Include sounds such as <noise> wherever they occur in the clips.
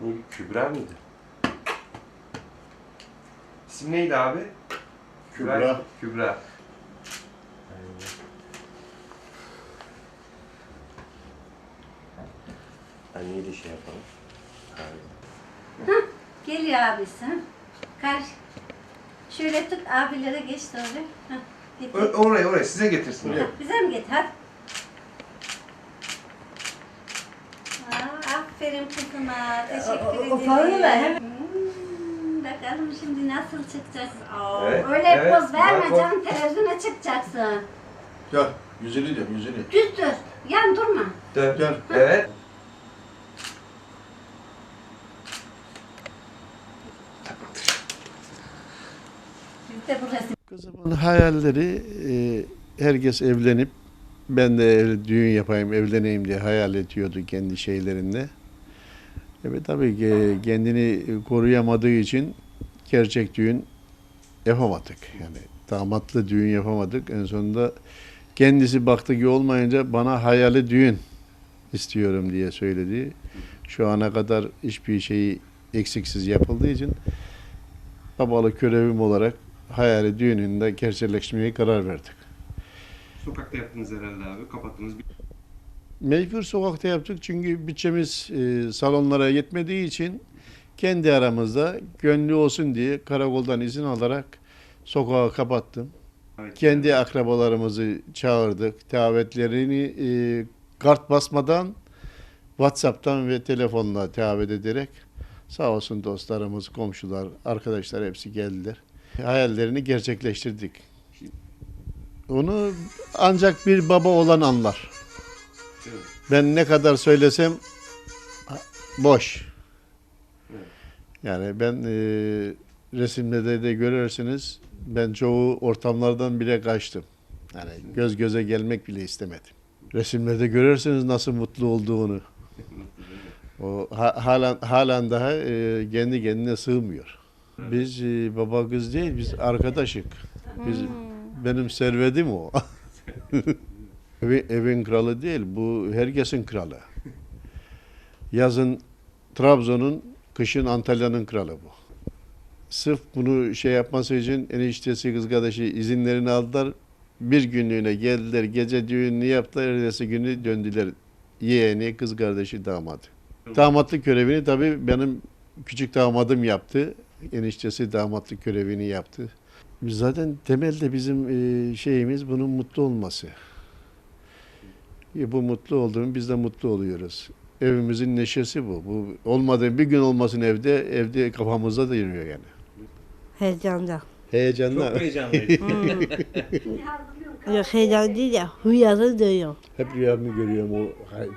Ne, Kübra mıydı? İsim neydi abi? Kübra. Kübra. Aynen. Anneyi de şey yapalım. Aynen. Geliyor abisi. Karşı. Şöyle tut abilere geç doğru. Hah, getir. Or- oraya oraya size getirsin. Oraya. Bize mi getir? Hadi. Aferin kızıma. Teşekkür O- ederim. o paranı ver, hem- Hmm, bakalım şimdi nasıl çıkacaksın? Evet, öyle evet. poz verme Bak o- canım. Televizyona çıkacaksın. Gel. Yüzünü diyorum yüzünü. Düz dur. Yan durma. Dön. Gel. Evet. Biz de bu resim. Kızımın hayalleri e, herkes evlenip ben de ev- düğün yapayım, evleneyim diye hayal ediyordu kendi şeylerinde. Evet tabii ki kendini koruyamadığı için gerçek düğün yapamadık. Yani damatlı düğün yapamadık. En sonunda kendisi baktı ki olmayınca bana hayali düğün istiyorum diye söyledi. Şu ana kadar hiçbir şeyi eksiksiz yapıldığı için babalık görevim olarak hayali düğününde gerçekleştirmeye karar verdik. Sokakta yaptınız herhalde abi. Kapattınız. Mecbur sokakta yaptık çünkü bütçemiz e, salonlara yetmediği için kendi aramızda gönlü olsun diye karakoldan izin alarak sokağı kapattım. Evet. Kendi akrabalarımızı çağırdık. Davetlerini e, kart basmadan WhatsApp'tan ve telefonla davet ederek sağ olsun dostlarımız, komşular, arkadaşlar hepsi geldiler. Hayallerini gerçekleştirdik. Onu ancak bir baba olan anlar. Ben ne kadar söylesem boş. Yani ben e, resimlerde de görürsünüz ben çoğu ortamlardan bile kaçtım. Yani göz göze gelmek bile istemedim. Resimlerde görürsünüz nasıl mutlu olduğunu. O ha, halen halen daha e, kendi kendine sığmıyor. Biz e, baba kız değil, biz arkadaşık. Biz benim servetim o. <laughs> Evi, evin kralı değil, bu herkesin kralı. Yazın Trabzon'un, kışın Antalya'nın kralı bu. Sırf bunu şey yapması için eniştesi kız kardeşi izinlerini aldılar. Bir günlüğüne geldiler, gece düğününü yaptılar, ertesi günü döndüler. Yeğeni, kız kardeşi, damadı. Damatlık görevini tabii benim küçük damadım yaptı. Eniştesi damatlık görevini yaptı. Zaten temelde bizim e, şeyimiz bunun mutlu olması. Bu mutlu olduğum biz de mutlu oluyoruz. Evimizin neşesi bu. Bu olmadığı bir gün olmasın evde, evde kafamızda da yürüyor yani. Heyecandan. Heyecanla. Çok heyecanlıydı. <laughs> <laughs> Yok heyecan değil ya. Rüyada duyuyor. Hep rüyamı görüyorum o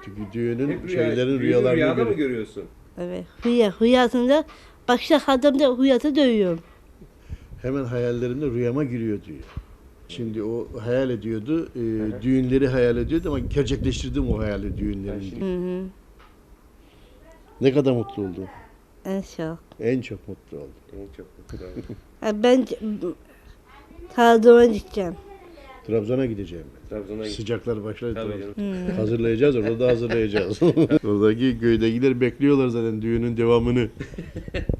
çünkü düğünün Hep rüya, şeylerin rüyalarını rüyada mı görüyorum. görüyorsun? Evet. Rüya. Rüyasında başka adamda rüyada duyuyorum. Hemen hayallerimde rüyama giriyor diyor. Şimdi o hayal ediyordu, e, düğünleri hayal ediyordu ama gerçekleştirdim o hayali düğünlerini. Hı hı. Ne kadar mutlu oldum. En çok. En çok mutlu oldum. En çok mutlu oldum. <laughs> Ha, Ben Trabzon'a gideceğim. Trabzon'a gideceğim. Trabzon'a gittim. Sıcaklar başladı. Tabii Trabzon. canım. Hazırlayacağız orada da hazırlayacağız. <laughs> Oradaki köydekiler bekliyorlar zaten düğünün devamını. <laughs>